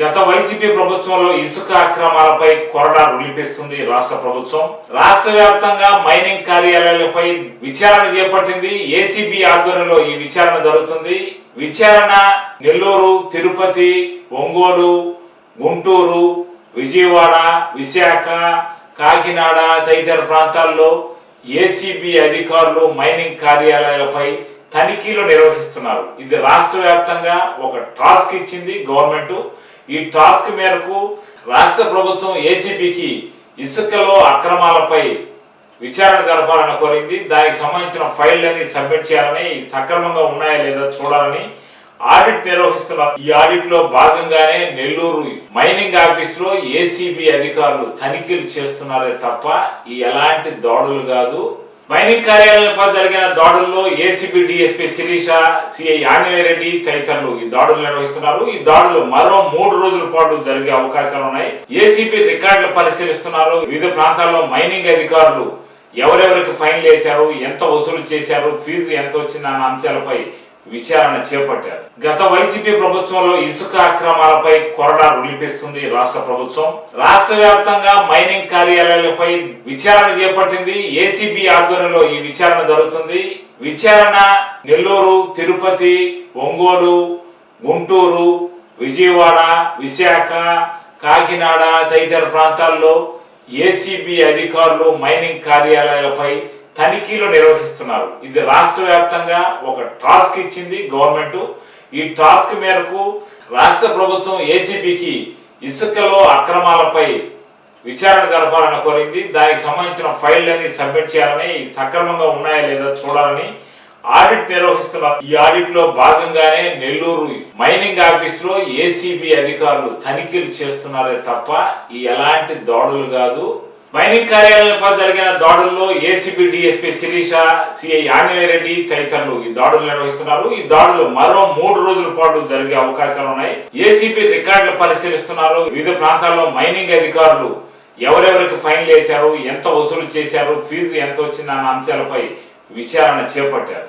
గత వైసీపీ ప్రభుత్వంలో ఇసుక అక్రమాలపై కొరడా రులిపిస్తుంది రాష్ట్ర ప్రభుత్వం. రాష్ట్ర వ్యాప్తంగా మైనింగ్ కార్యాలయాలపై విచారణ చేపట్టింది. ఏసీబీ ఆధ్వర్యంలో ఈ విచారణ జరుగుతుంది. విచారణ నెల్లూరు తిరుపతి ఒంగోలు గుంటూరు విజయవాడ విశాఖ కాకినాడ తదితర ప్రాంతాల్లో ఏసీబీ అధికారులు మైనింగ్ కార్యాలయాలపై తనిఖీలు నిర్వహిస్తున్నారు. ఇది రాష్ట్ర వ్యాప్తంగా ఒక టాస్క్ ఇచ్చింది గవర్నమెంట్. ఈ టాస్క్ మేరకు రాష్ట్ర ప్రభుత్వం ఏసీబీకి ఇసుకలో అక్రమాలపై విచారణ జరపాలని కోరింది. దానికి సంబంధించిన ఫైళ్ళని సబ్మిట్ చేయాలని సక్రమంగా ఉన్నాయా లేదా చూడాలని ఆడిట్ నిర్వహిస్తున్నారు ఈ ఆడిట్లో భాగంగానే నెల్లూరు మైనింగ్ ఆఫీస్లో ఏసీబీ అధికారులు తనిఖీలు చేస్తున్నారే తప్ప ఈ ఎలాంటి దాడులు కాదు. మైనింగ్ కార్యాలయంపై జరిగిన దాడుల్లో ACB DSP Sirisha CI Anjaneya Reddy తదితరులు ఈ దాడులు నిర్వహిస్తున్నారు. ఈ దాడులు మరో మూడు రోజుల పాటు జరిగే అవకాశాలు ఉన్నాయి. ఏసీబీ రికార్డులు పరిశీలిస్తున్నారు. వివిధ ప్రాంతాల్లో మైనింగ్ అధికారులు ఎవరెవరికి ఫైన్లు వేశారు ఎంత వసూలు చేశారు ఫీజు ఎంత వచ్చిందన్న అంశాలపై విచారణ చేపట్టారు. గత వైసీపీ ప్రభుత్వంలో ఇసుక అక్రమాలపై కొరడా రులిపిస్తుంది రాష్ట్ర ప్రభుత్వం. రాష్ట్ర వ్యాప్తంగా మైనింగ్ కార్యాలయాలపై విచారణ చేపట్టింది ఏసీబీ ఆధ్వర్యంలో ఈ విచారణ జరుగుతుంది. విచారణ నెల్లూరు తిరుపతి ఒంగోలు గుంటూరు విజయవాడ విశాఖ కాకినాడ తదితర ప్రాంతాల్లో ఏసీబీ అధికారులు మైనింగ్ కార్యాలయాలపై తనిఖీలు నిర్వహిస్తున్నారు. ఇది రాష్ట్ర వ్యాప్తంగా ఒక టాస్క్ ఇచ్చింది గవర్నమెంట్. ఈ టాస్క్ మేరకు రాష్ట్ర ప్రభుత్వం ఏసీబీకి ఇసుకలో అక్రమాలపై విచారణ జరపాలని కోరింది. దానికి సంబంధించిన ఫైళ్ళని సబ్మిట్ చేయాలని సక్రమంగా ఉన్నాయా లేదా చూడాలని ఆడిట్ నిర్వహిస్తున్నారు. ఈ ఆడిట్లో భాగంగానే నెల్లూరు మైనింగ్ ఆఫీస్లో ఏసీబీ అధికారులు తనిఖీలు చేస్తున్నారే తప్ప ఈ ఎలాంటి దాడులు కాదు. మైనింగ్ కార్యాలయంపై జరిగిన దాడుల్లో ACB DSP Sirisha CI Anjaneya Reddy తదితరులు ఈ దాడులు నిర్వహిస్తున్నారు. ఈ దాడులు మరో మూడు రోజుల పాటు జరిగే అవకాశాలు ఉన్నాయి. ఏసీబీ రికార్డులు పరిశీలిస్తున్నారు. వివిధ ప్రాంతాల్లో మైనింగ్ అధికారులు ఎవరెవరికి ఫైన్లు వేశారు ఎంత వసూలు చేశారు ఫీజు ఎంత వచ్చిందన్న అంశాలపై విచారణ చేపట్టారు.